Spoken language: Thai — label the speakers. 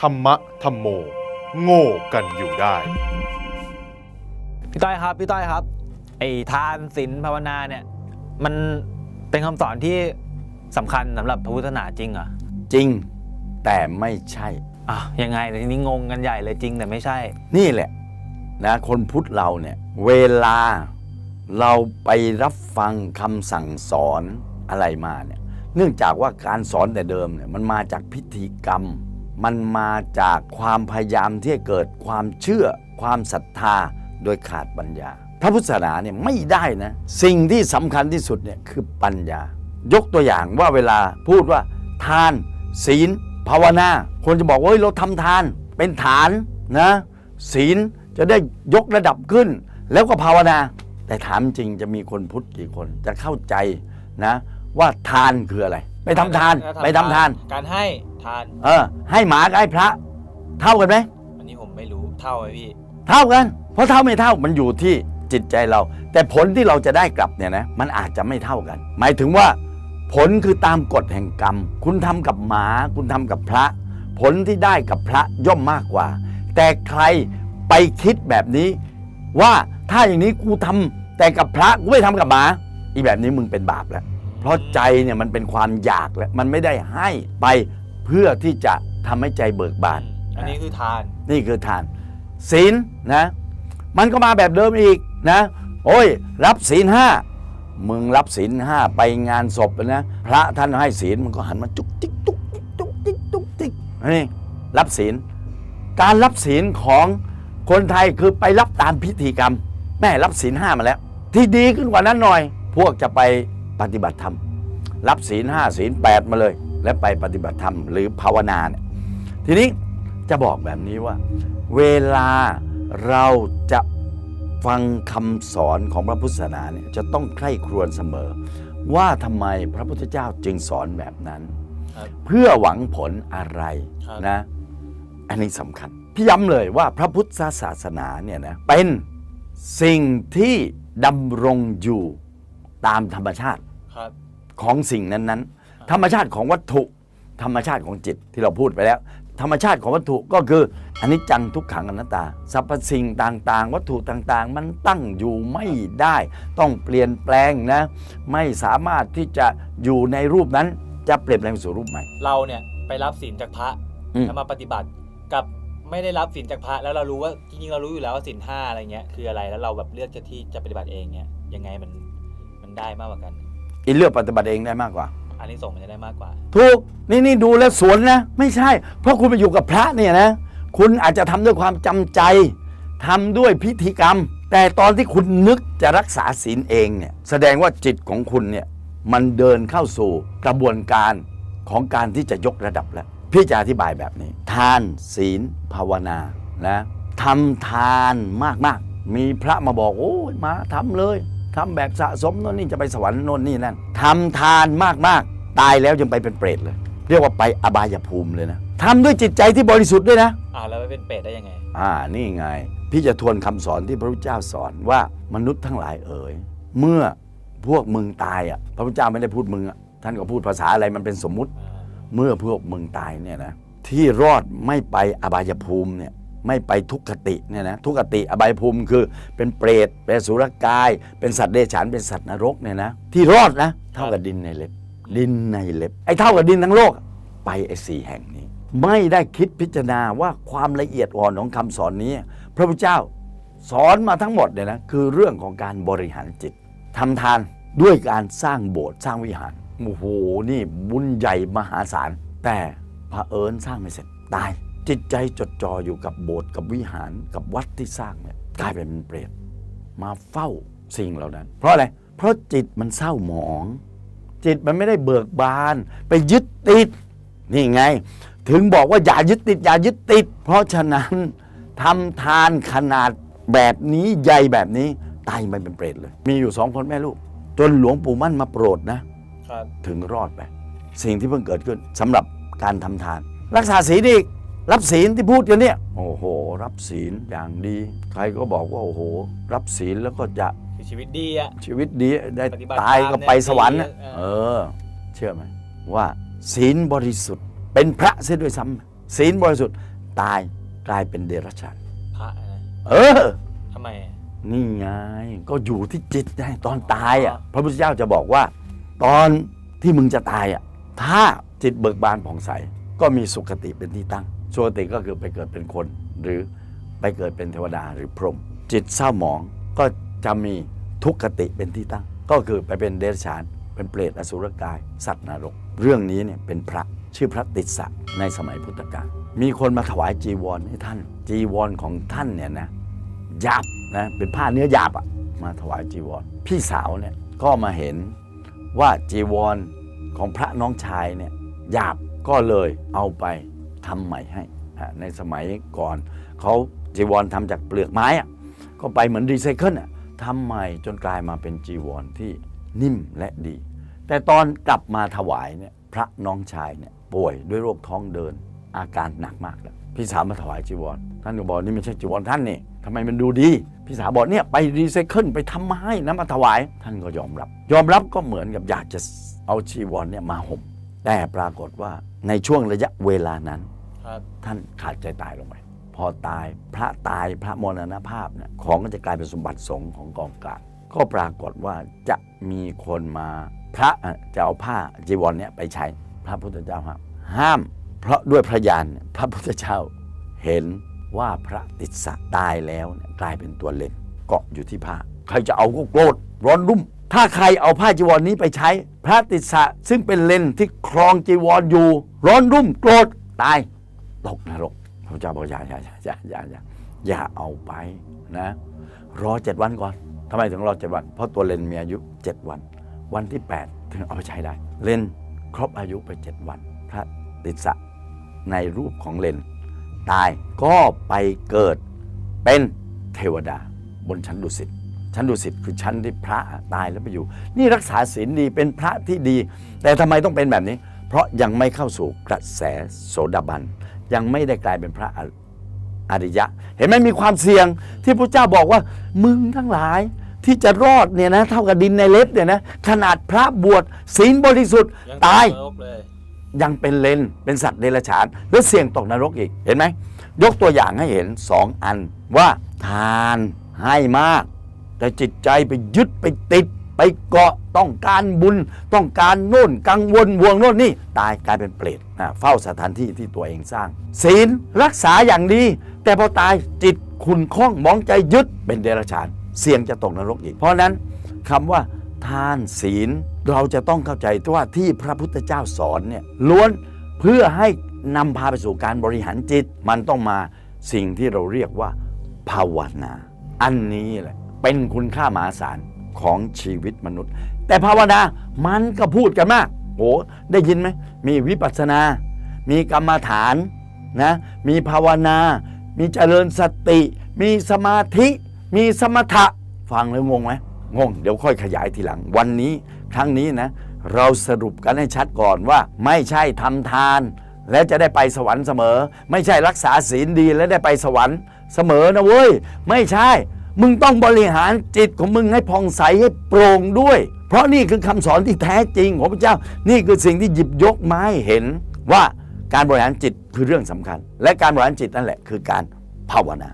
Speaker 1: ธรรมะธรรมโม โง่กันอยู่ได้
Speaker 2: พี่ต้อยครับ พี่ต้อยครับ ไอ้ทานศีลภาวนาเนี่ย มันเป็นคำสอนที่สำคัญสำหรับพระพุทธศาสนาจริงเหรอ
Speaker 3: จริงแต่ไม่ใช่
Speaker 2: อะยังไงแต่ทีนี้งงกันใหญ่เลยจริงแต่ไม่ใช่
Speaker 3: นี่แหละนะคนพุทธเราเนี่ย เวลาเราไปรับฟังคำสั่งสอนอะไรมาเนี่ย เนื่องจากว่าการสอนแต่เดิมเนี่ยมันมาจากพิธีกรรม มันมาจากความพยายามที่เกิดความเชื่อ ความศรัทธาโดยขาดปัญญา พระพุทธศาสนาเนี่ยไม่ได้นะ สิ่งที่สำคัญที่สุดเนี่ยคือปัญญา ยกตัวอย่างว่าเวลาพูดว่า ทาน ศีล ภาวนา คนจะบอกว่าเฮ้ยเราทำทานเป็นฐานนะศีลจะได้ยกระดับขึ้น แล้วก็ภาวนา แต่ถามจริงจะมีคนพุทธกี่คนจะเข้าใจนะว่าทานคืออะไร ไปทำทาน ไปทำทาน
Speaker 2: การให้ทาน
Speaker 3: เออ ให้หมากับให้พระ เท่ากันไหม
Speaker 2: อันนี้ผมไม่รู้เท่าไหมพี่
Speaker 3: เท่ากัน เพราะเท่าไม่เท่ามันอยู่ที่จิตใจเรา แต่ผลที่เราจะได้กลับเนี่ยนะมันอาจจะไม่เท่ากัน หมายถึงว่า ผลคือตามกฎแห่งกรรม คุณทำกับหมา คุณทำกับพระ ผลที่ได้กับพระย่อมมากกว่า แต่ใครไปคิดแบบนี้ ว่าถ้าอย่างนี้กูทำแต่กับพระกูไม่ทำกับหมา อีแบบนี้มึงเป็นบาปแล้ว เพราะใจเนี่ยมันเป็นความอยากแล้วมันไม่ได้ให้ไปเพื่อที่จะทำให้ใจเบิกบาน
Speaker 2: อันนี้คือทาน
Speaker 3: นี่คือทาน ศีลนะ มันก็มาแบบเดิมอีกนะ โอ้ย รับศีลห้ามึงรับศีลห้าไปงานศพนะพระท่านให้ศีลมันก็หันมาจุกจิกจุกจิกจุกจิกจุกจิกนี่รับศีล การรับศีลของคนไทยคือไปรับตามพิธีกรรม แม่รับศีลห้ามาแล้ว ที่ดีขึ้นกว่านั้นหน่อย พวกจะไป ปฏิบัติธรรม รับศีลห้าศีลแปดมาเลย แล้วไปปฏิบัติธรรมหรือภาวนาเนี่ยทีนี้จะบอกแบบนี้ว่า เวลาเราจะฟังคำสอนของพระพุทธศาสนาเนี่ยจะต้องใคร่ครวญเสมอ ว่าทำไมพระพุทธเจ้าจึงสอนแบบนั้น
Speaker 2: ครับ
Speaker 3: เพื่อหวังผลอะไร
Speaker 2: ครับ
Speaker 3: นะ อันนี้สำคัญพี่ย้ำเลยว่าพระพุทธศาสนาเนี่ยนะเป็นสิ่งที่ดำรงอยู่ตามธรรมชาติ
Speaker 2: ครับ
Speaker 3: ของสิ่งนั้นๆ ธรรมชาติของวัตถุ ธรรมชาติของจิตที่เราพูดไปแล้ว ธรรมชาติของวัตถุก็คืออันนี้จังทุกขังอนัตตาสรรพสิ่งต่างๆ วัตถุต่างๆ มันตั้งอยู่ไม่ได้ ต้องเปลี่ยนแปลงนะ ไม่สามารถที่จะอยู่ในรูปนั้นจะเปลี่ยนแปลงสู่รูปใหม่
Speaker 2: เราเนี่ยไปรับศีลจากพระ
Speaker 3: อืม
Speaker 2: แล้วมาปฏิบัติกับไม่ได้รับศีลจากพระแล้วเรารู้ว่าจริงๆเรารู้อยู่แล้วว่าศีลห้าอะไรเงี้ยคืออะไรแล้วเราแบบเลือกจะที่จะปฏิบัติเองเนี่ยยังไงมันมันได้มากกว่ากัน
Speaker 3: อีเลือกปฏิบัติเองได้มากกว่า
Speaker 2: อันนี้ส่งส์มันจะได้มากกว่า
Speaker 3: ถูกนี่นี่ดูแล้วสวนนะ ไม่ใช่ เพราะคุณไปอยู่กับพระเนี่ยนะ คุณอาจจะทำด้วยความจำใจทำด้วยพิธีกรรม แต่ตอนที่คุณนึกจะรักษาศีลเองเนี่ยแสดงว่าจิตของคุณเนี่ยมันเดินเข้าสู่กระบวนการของการที่จะยกระดับแล้ว พี่จะอธิบายแบบนี้ ทานศีลภาวนานะทำทานมากๆ มีพระมาบอกโอ้ยมาทำเลย ทำแบบสะสมโน่นนี่จะไปสวรรค์โน่นนี่นั่นทำทานมากๆ ตายแล้วยังไปเป็นเปรตเลย เรียกว่าไปอบายภูมิเลยนะทำด้วยจิตใจที่บริสุทธิ์ด้วยนะ
Speaker 2: อ่าแล้วไปเป็นเปรตได้ยังไง
Speaker 3: อ่านี่ไง พี่จะทวนคำสอนที่พระพุทธเจ้าสอนว่ามนุษย์ทั้งหลายเอ๋ยเมื่อพวกมึงตายอะพระพุทธเจ้าไม่ได้พูดมึงอะท่านก็พูดภาษาอะไรมันเป็นสมมุติ เมื่อพวกมึงตายเนี่ยนะที่รอดไม่ไปอบายภูมิเนี่ย ไม่ไปทุกขติเนี่ยนะทุกขติอบายภูมิคือเป็นเปรตเป็นสุรกาย เป็นสัตว์เดรัจฉานเป็นสัตว์นรกเนี่ยนะที่รอดนะ เท่ากับดินในเล็บ ดินในเล็บ ไอ้เท่ากับดินทั้งโลก ไปไอ้สี่แห่งนี้ ไม่ได้คิดพิจารณาว่าความละเอียดอ่อนของคำสอนนี้ พระพุทธเจ้าสอนมาทั้งหมดเนี่ยนะคือเรื่องของการบริหารจิตทำทานด้วยการสร้างโบสถ์สร้างวิหารโอ้โหนี่บุญใหญ่มหาศาลแต่พระเอิญสร้างไม่เสร็จตาย จิตใจจดจ่ออยู่กับโบสถ์กับวิหารกับวัดที่สร้างเนี่ยกลายเป็นเปรตมาเฝ้าสิ่งเหล่านั้น เพราะอะไร เพราะจิตมันเศร้าหมอง จิตมันไม่ได้เบิกบาน ไปยึดติด นี่ไง ถึงบอกว่าอย่ายึดติด อย่ายึดติด เพราะฉะนั้นทำทานขนาดแบบนี้ใหญ่แบบนี้ตายไม่เป็นเปรตเลย มีอยู่สองคนแม่ลูก จนหลวงปู่มั่นมาโปรดนะ
Speaker 2: ครับ
Speaker 3: ถึงรอดไป สิ่งที่เพิ่งเกิดขึ้นสำหรับการทำทาน รักษาศีลอีก รับศีลที่พูดกันเนี่ย โอ้โห รับศีลอย่างดี ใครก็บอกว่าโอ้โห รับศีลแล้วก็จะ
Speaker 2: คือชีวิตดีอะ
Speaker 3: ชีวิตดีได้
Speaker 2: ปฏิบัติ
Speaker 3: ตายก็ไป
Speaker 2: ตามเนี่ย
Speaker 3: สวรรค์น่ะ
Speaker 2: ดีเออ
Speaker 3: เออ เชื่อไหมว่า ศีลบริสุทธิ์ เป็นพระเสียด้วยซ้ศีลบริสุทธิ์ตายกลายเป็นเดรัจฉาน
Speaker 2: พระนะ
Speaker 3: เออ
Speaker 2: ทำไม
Speaker 3: นี่ไงก็อยู่ที่จิตไงตอนตายอะ
Speaker 2: อ๋อ
Speaker 3: พระพุทธเจ้าจะบอกว่า ตอนที่มึงจะตายอะถ้าจิตเบิกบานผ่องใสก็มีสุคติเป็นที่ตั้ง สุคติก็คือไปเกิดเป็นคน หรือไปเกิดเป็นเทวดาหรือพรหมจิตเศร้าหมองก็จะมีทุกขติเป็นที่ตั้ง ก็คือไปเป็นเดรัจฉานเป็นเปรตอสุรกาย สัตว์นรก เรื่องนี้เนี่ยเป็นพระชื่อพระติสสะในสมัยพุทธกาลมีคนมาถวายจีวรให้ท่าน จีวรของท่านเนี่ยนะหยาบนะเป็นผ้าเนื้อหยาบอะมาถวายจีวร พี่สาวเนี่ยก็มาเห็นว่าจีวรของพระน้องชายเนี่ยหยาบก็เลยเอาไป ทำใหม่ให้ในสมัยก่อนเขาจีวรทำจากเปลือกไม้ก็ไปเหมือนรีไซเคิลทำใหม่จนกลายมาเป็นจีวรที่นิ่มและดี แต่ตอนกลับมาถวายเนี่ยพระน้องชายเนี่ยป่วยด้วยโรคท้องเดินอาการหนักมากแล้วพี่สาวมาถวายจีวร ท่านก็บอกนี่ไม่ใช่จีวรท่านนี่ทำไมมันดูดี พี่สาวบอกเนี่ยไปรีไซเคิลไปทำมาให้นะมาถวาย ท่านก็ยอมรับ ยอมรับก็เหมือนกับอยากจะเอาจีวรเนี่ยมาห่มแต่ปรากฏว่า ในช่วงระยะเวลานั้น
Speaker 2: ครับ
Speaker 3: ท่านขาดใจตายลงไป พอตายพระตายพระมรณภาพเนี่ยของก็จะกลายเป็นสมบัติสงฆ์ของกองกลางก็ปรากฏว่าจะมีคนมาพระอะจะเอาผ้าจีวรเนี่ยไปใช้ พระพุทธเจ้าห้ามห้าม เพราะด้วยพระยานเนี่ยพระพุทธเจ้าเห็นว่าพระติสสะตายแล้วเนี่ยกลายเป็นตัวเลนเกาะอยู่ที่ผ้า ใครจะเอาก็โกรธร้อนรุ่ม ถ้าใครเอาผ้าจีวรนี้ไปใช้ พระติสะซึ่งเป็นเลนที่ครองจีวรอยู่ ร้อนรุ่มโกรธตายตกนรกพระเจ้าบอกอย่าอย่าอย่าอย่าอย่าอย่าอย่าเอาไปนะรอเจ็ดวันก่อนทำไมถึงรอเจ็ดวัน เพราะตัวเลนมีอายุเจ็ดวัน วันที่ 8 ถึงเอาไปใช้ได้ เลนครบอายุไปเจ็ดวัน พระติสสะในรูปของเลนตายก็ไปเกิดเป็นเทวดาบนชั้นดุสิต ชั้นดุสิตคือชั้นที่พระตายแล้วไปอยู่ นี่รักษาศีลดีเป็นพระที่ดี แต่ทำไมต้องเป็นแบบนี้ เพราะยังไม่เข้าสู่กระแสโสดาบัน ยังไม่ได้กลายเป็นพระอริยะ เห็นไหมมีความเสี่ยงที่พระเจ้าบอกว่า มึงทั้งหลายที่จะรอดเนี่ยนะเท่ากับดินในเล็บเนี่ยนะขนาดพระบวชศีลบริสุทธิ์ตาย
Speaker 2: ย
Speaker 3: ยังเป็นเลนเป็นสัตว์เดรัจฉานแล้วเสี่ยงตกนรกอีกเห็นไหมยกตัวอย่างให้เห็นสองอันว่าทานให้มาก แต่จิตใจไปยึดไปติด ไปเกาะต้องการบุญ ต้องการโน่นกังวลห่วงโน่นนี่ตายกลายเป็นเปรตอะเฝ้าสถานที่ที่ตัวเองสร้าง ศีลรักษาอย่างดี แต่พอตายจิตขุนข้องมองใจยึดเป็นเดรัจฉาน เสี่ยงจะตกนรกอีก เพราะฉะนั้นคำว่าทานศีลเราจะต้องเข้าใจว่าที่พระพุทธเจ้าสอนเนี่ยล้วนเพื่อให้นำพาไปสู่การบริหารจิต มันต้องมาสิ่งที่เราเรียกว่าภาวนา อันนี้แหละ เป็นคุณค่ามหาศาลของชีวิตมนุษย์ แต่ภาวนามันก็พูดกันมากโอ้ได้ยินไหมมีวิปัสสนา มีกรรมฐานนะมีภาวนา มีเจริญสติ มีสมาธิ มีสมถะฟังแล้วงงไหมงง เดี๋ยวค่อยขยายทีหลัง วันนี้ครั้งนี้นะ เราสรุปกันให้ชัดก่อนว่า ไม่ใช่ทำทาน แล้วจะได้ไปสวรรค์เสมอ ไม่ใช่รักษาศีลดีแล้วได้ไปสวรรค์เสมอนะเว้ย ไม่ใช่ มึงต้องบริหารจิตของมึงให้ผ่องใสให้โปร่งด้วย เพราะนี่คือคำสอนที่แท้จริงของพระเจ้า นี่คือสิ่งที่หยิบยกมาให้เห็นว่าการบริหารจิตคือเรื่องสำคัญ และการบริหารจิตนั่นแหละคือการภาวนา